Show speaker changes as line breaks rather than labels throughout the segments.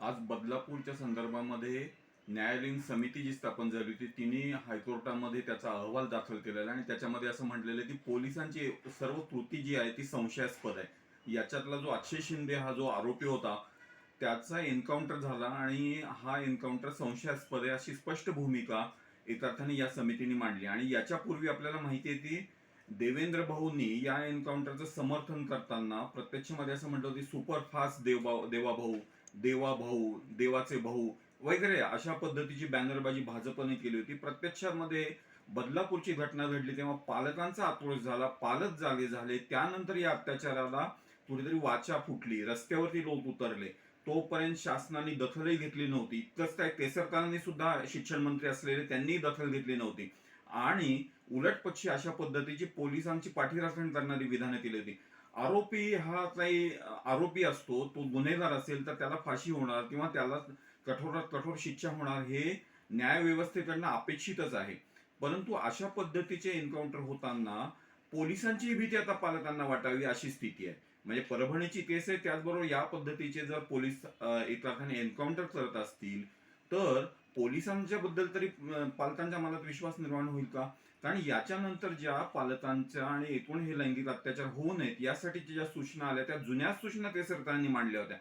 आज बदलापूरच्या संदर्भामध्ये न्यायालयीन समिती जी स्थापन झाली होती तिने हायकोर्टामध्ये त्याचा अहवाल दाखल केलेला आहे आणि त्याच्यामध्ये असं म्हटलेलं आहे की पोलिसांची सर्व कृती जी आहे ती संशयास्पद आहे. याच्यातला जो अक्षय शिंदे हा जो आरोपी होता त्याचा एन्काउंटर झाला आणि हा एन्काउंटर संशयास्पद आहे अशी स्पष्ट भूमिका एका अर्थाने या समितीने मांडली. आणि याच्यापूर्वी आपल्याला माहिती आहे ती देवेंद्र भाऊंनी या एन्काउंटरचं समर्थन करताना प्रत्यक्षमध्ये असं म्हटलं होतं सुपरफास्ट देवा देवा भाऊ देवा भाऊ देवाचे भाऊ वगैरे अशा पद्धतीची बॅनरबाजी भाजपने केली होती. प्रत्यक्षामध्ये बदलापूरची घटना घडली तेव्हा पालकांचा आक्रोश झाला पालक जागे झाले. त्यानंतर या अत्याचाराला कुठेतरी वाचा फुटली रस्त्यावरती लोक उतरले. तोपर्यंत शासनाने दखलही घेतली नव्हती. इतकंच काय केसरकरांनी सुद्धा शिक्षण मंत्री असलेले त्यांनी दखल घेतली नव्हती. आणि उलटपक्षी अशा पद्धतीची पोलिसांची पाठीराखण करणारी विधानं केली होती. आरोपी हा काही आरोपी असतो तो गुन्हेगार असेल तर त्याला फाशी होणार किंवा त्याला कठोरात कठोर शिक्षा होणार हे न्यायव्यवस्थेकडनं अपेक्षितच आहे. परंतु अशा पद्धतीचे एन्काउंटर होताना पोलिसांची भीती आता पालकांना वाटावी अशी स्थिती आहे. म्हणजे परभणीची केस आहे त्याचबरोबर या पद्धतीचे जर पोलीस अं, एका अर्थाने एन्काउंटर करत असतील तर पोलिसांच्या बद्दल तरी पालकांच्या मनात विश्वास निर्माण होईल का? कारण याच्यानंतर ज्या पालकांच्या आणि एकूण हे लैंगिक अत्याचार होऊ नयेत यासाठीच्या ज्या सूचना आल्या त्या जुन्या सूचना ते सरकारने मांडल्या होत्या.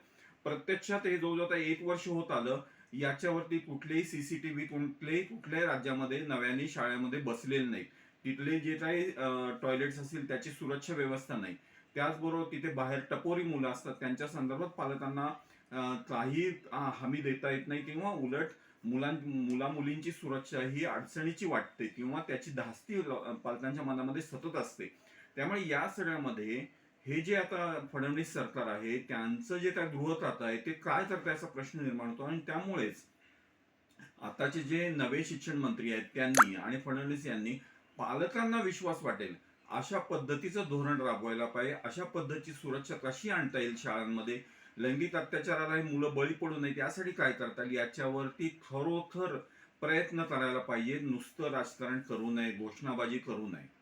प्रत्यक्षात हे जवळजवळ आता एक वर्ष होत आलं याच्यावरती कुठलेही सीसीटीव्ही कुठलेही कुठल्याही राज्यामध्ये नव्याने शाळेमध्ये बसलेले नाही तिथले जे काही टॉयलेट्स असतील त्याची सुरक्षा व्यवस्था नाही. त्याचबरोबर तिथे बाहेर टपोरी मुलं असतात त्यांच्या संदर्भात पालकांना काही हमी देता येत नाही किंवा उलट मुलां मुला मुलींची सुरक्षा ही अडचणीची वाटते किंवा त्याची धास्ती पालकांच्या मनामध्ये सतत असते. त्यामुळे या सगळ्यामध्ये हे जे आता फडणवीस सरकार आहे त्यांचं जे काय गृहखातं आहे ते काय करताय असा प्रश्न निर्माण होतो आणि त्यामुळेच आताचे जे नवे शिक्षण मंत्री आहेत त्यांनी आणि फडणवीस यांनी पालकांना विश्वास वाटेल. अशा पद्धतीचं धोरण राबवायला पाहिजे अशा पद्धतीची सुरक्षा कशी आणता येईल शाळांमध्ये? लैंगिक अत्याचाराला ही मुलं बळी पडू नये यासाठी काय करता येईल याच्यावरती खरोखर प्रयत्न करायला पाहिजे. नुसतं राजकारण करू नये घोषणाबाजी करू नये.